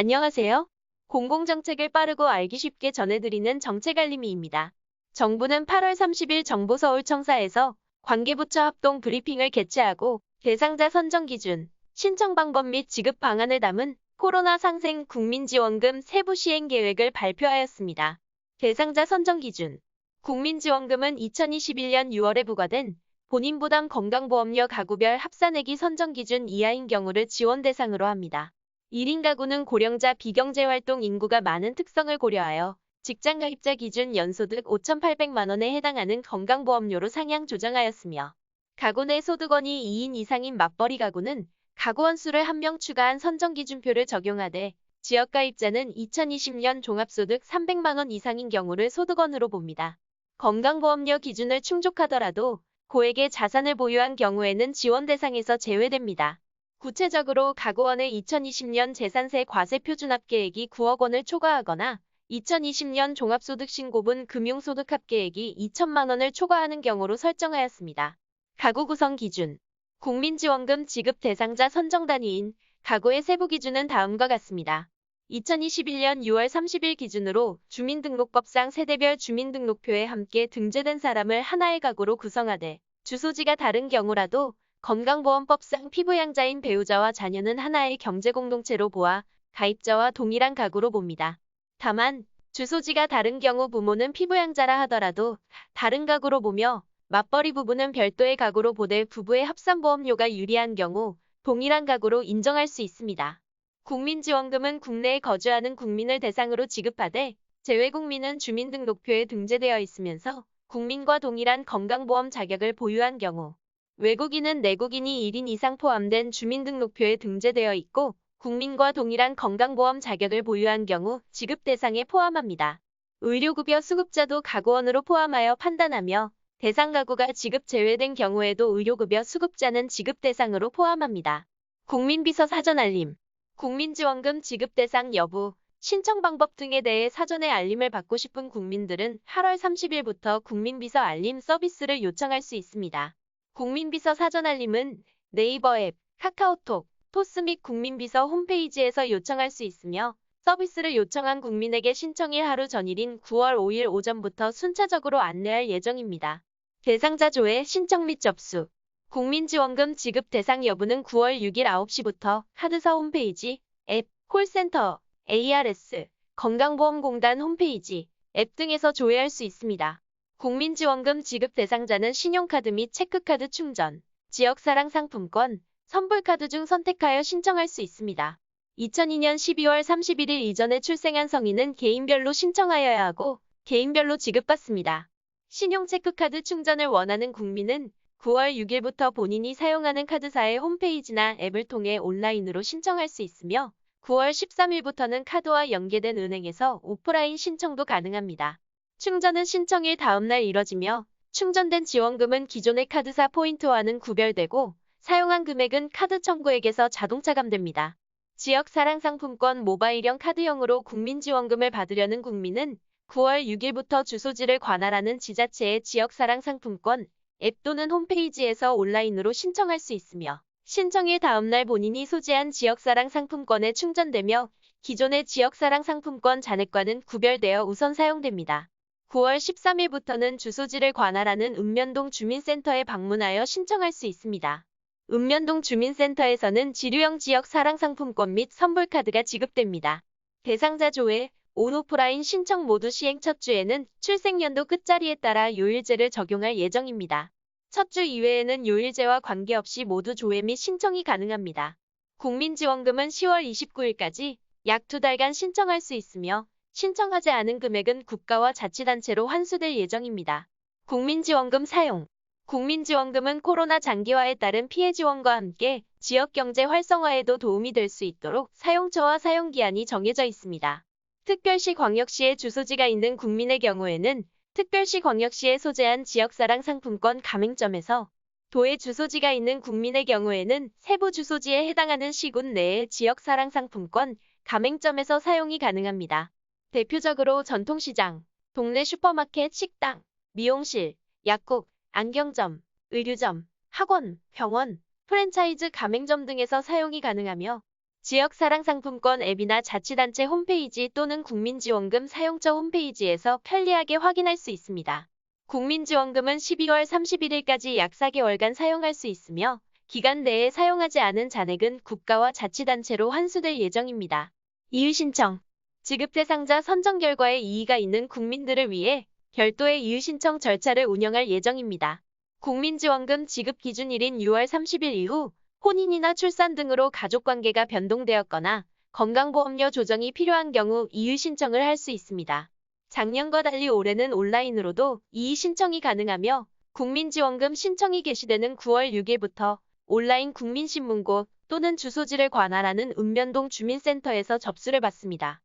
안녕하세요. 공공정책을 빠르고 알기 쉽게 전해드리는 정책알림이입니다. 정부는 8월 30일 정부서울청사에서 관계부처 합동 브리핑을 개최하고 대상자 선정 기준, 신청 방법 및 지급 방안을 담은 코로나 상생 국민지원금 세부 시행 계획을 발표하였습니다. 대상자 선정 기준 국민지원금은 2021년 6월에 부과된 본인 부담 건강보험료 가구별 합산액이 선정 기준 이하인 경우를 지원 대상으로 합니다. 1인 가구는 고령자 비경제활동 인구가 많은 특성을 고려하여 직장 가입자 기준 연소득 5,800만 원에 해당하는 건강보험료로 상향 조정하였으며 가구 내 소득원이 2인 이상인 맞벌이 가구는 가구원 수를 한명 추가한 선정 기준표를 적용하되 지역 가입자는 2020년 종합소득 300만 원 이상인 경우를 소득원으로 봅니다. 건강보험료 기준을 충족하더라도 고액의 자산을 보유한 경우에는 지원 대상에서 제외됩니다. 구체적으로 가구원의 2020년 재산세 과세 표준 합계액이 9억 원을 초과하거나 2020년 종합소득 신고분 금융소득 합계액이 2천만 원을 초과하는 경우로 설정하였습니다. 가구 구성 기준 국민지원금 지급 대상자 선정 단위인 가구의 세부 기준은 다음과 같습니다. 2021년 6월 30일 기준으로 주민등록법상 세대별 주민등록표에 함께 등재된 사람을 하나의 가구로 구성하되 주소지가 다른 경우라도 건강보험법상 피부양자인 배우자와 자녀는 하나의 경제공동체로 보아 가입자와 동일한 가구로 봅니다. 다만 주소지가 다른 경우 부모는 피부양자라 하더라도 다른 가구로 보며 맞벌이 부부는 별도의 가구로 보되 부부의 합산보험료가 유리한 경우 동일한 가구로 인정할 수 있습니다. 국민지원금은 국내에 거주하는 국민을 대상으로 지급하되 재외국민은 주민등록표에 등재되어 있으면서 국민과 동일한 건강보험 자격을 보유한 경우 외국인은 내국인이 1인 이상 포함된 주민등록표에 등재되어 있고 국민과 동일한 건강보험 자격을 보유한 경우 지급 대상에 포함합니다. 의료급여 수급자도 가구원으로 포함하여 판단하며 대상 가구가 지급 제외된 경우에도 의료급여 수급자는 지급 대상으로 포함합니다. 국민비서 사전 알림 국민지원금 지급 대상 여부, 신청 방법 등에 대해 사전에 알림을 받고 싶은 국민들은 8월 30일부터 국민비서 알림 서비스를 요청할 수 있습니다. 국민비서 사전 알림은 네이버 앱, 카카오톡, 토스 및 국민비서 홈페이지에서 요청할 수 있으며 서비스를 요청한 국민에게 신청일 하루 전일인 9월 5일 오전부터 순차적으로 안내할 예정입니다. 대상자 조회, 신청 및 접수 국민지원금 지급 대상 여부는 9월 6일 9시부터 카드사 홈페이지, 앱, 콜센터, ARS, 건강보험공단 홈페이지, 앱 등에서 조회할 수 있습니다. 국민지원금 지급 대상자는 신용카드 및 체크카드 충전, 지역사랑 상품권, 선불카드 중 선택하여 신청할 수 있습니다. 2002년 12월 31일 이전에 출생한 성인은 개인별로 신청하여야 하고 개인별로 지급받습니다. 신용체크카드 충전을 원하는 국민은 9월 6일부터 본인이 사용하는 카드사의 홈페이지나 앱을 통해 온라인으로 신청할 수 있으며 9월 13일부터는 카드와 연계된 은행에서 오프라인 신청도 가능합니다. 충전은 신청일 다음날 이뤄지며 충전된 지원금은 기존의 카드사 포인트와는 구별되고 사용한 금액은 카드 청구액에서 자동 차감됩니다. 지역 사랑 상품권 모바일형 카드형으로 국민지원금을 받으려는 국민은 9월 6일부터 주소지를 관할하는 지자체의 지역 사랑 상품권 앱 또는 홈페이지에서 온라인으로 신청할 수 있으며 신청일 다음날 본인이 소지한 지역사랑 상품권에 충전되며 기존의 지역사랑 상품권 잔액과는 구별되어 우선 사용됩니다. 9월 13일부터는 주소지를 관할하는 읍면동 주민센터에 방문하여 신청할 수 있습니다. 읍면동 주민센터에서는 지류형 지역 사랑 상품권 및 선불카드가 지급됩니다. 대상자 조회, 온오프라인 신청 모두 시행 첫 주에는 출생연도 끝자리에 따라 요일제를 적용할 예정입니다. 첫 주 이외에는 요일제와 관계없이 모두 조회 및 신청이 가능합니다. 국민지원금은 10월 29일까지 약 두 달간 신청할 수 있으며 신청하지 않은 금액은 국가와 자치단체로 환수될 예정입니다. 국민지원금 사용 국민지원금은 코로나 장기화에 따른 피해 지원과 함께 지역경제 활성화에도 도움이 될 수 있도록 사용처와 사용기한이 정해져 있습니다. 특별시 광역시에 주소지가 있는 국민의 경우에는 특별시 광역시에 소재한 지역사랑 상품권 가맹점에서 도에 주소지가 있는 국민의 경우에는 세부 주소지에 해당하는 시군 내의 지역사랑 상품권 가맹점에서 사용이 가능합니다. 대표적으로 전통시장, 동네 슈퍼마켓, 식당, 미용실, 약국, 안경점, 의류점, 학원, 병원, 프랜차이즈 가맹점 등에서 사용이 가능하며 지역사랑상품권 앱이나 자치단체 홈페이지 또는 국민지원금 사용처 홈페이지에서 편리하게 확인할 수 있습니다. 국민지원금은 12월 31일까지 약 4개월간 사용할 수 있으며 기간 내에 사용하지 않은 잔액은 국가와 자치단체로 환수될 예정입니다. 이유신청 지급 대상자 선정 결과에 이의가 있는 국민들을 위해 별도의 이유신청 절차를 운영할 예정입니다. 국민지원금 지급 기준일인 6월 30일 이후 혼인이나 출산 등으로 가족관계가 변동되었거나 건강보험료 조정이 필요한 경우 이유신청을 할 수 있습니다. 작년과 달리 올해는 온라인으로도 이의신청이 가능하며 국민지원금 신청이 개시되는 9월 6일부터 온라인 국민신문고 또는 주소지를 관할하는 읍면동 주민센터에서 접수를 받습니다.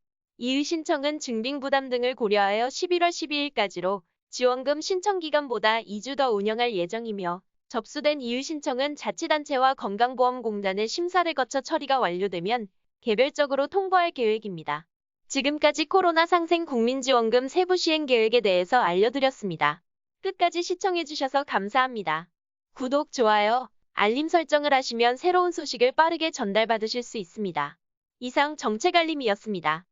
이의 신청은 증빙 부담 등을 고려하여 11월 12일까지로 지원금 신청 기간보다 2주 더 운영할 예정이며 접수된 이의 신청은 자치단체와 건강보험공단의 심사를 거쳐 처리가 완료되면 개별적으로 통보할 계획입니다. 지금까지 코로나 상생 국민지원금 세부 시행 계획에 대해서 알려드렸습니다. 끝까지 시청해주셔서 감사합니다. 구독, 좋아요, 알림 설정을 하시면 새로운 소식을 빠르게 전달받으실 수 있습니다. 이상 정책알림이었습니다.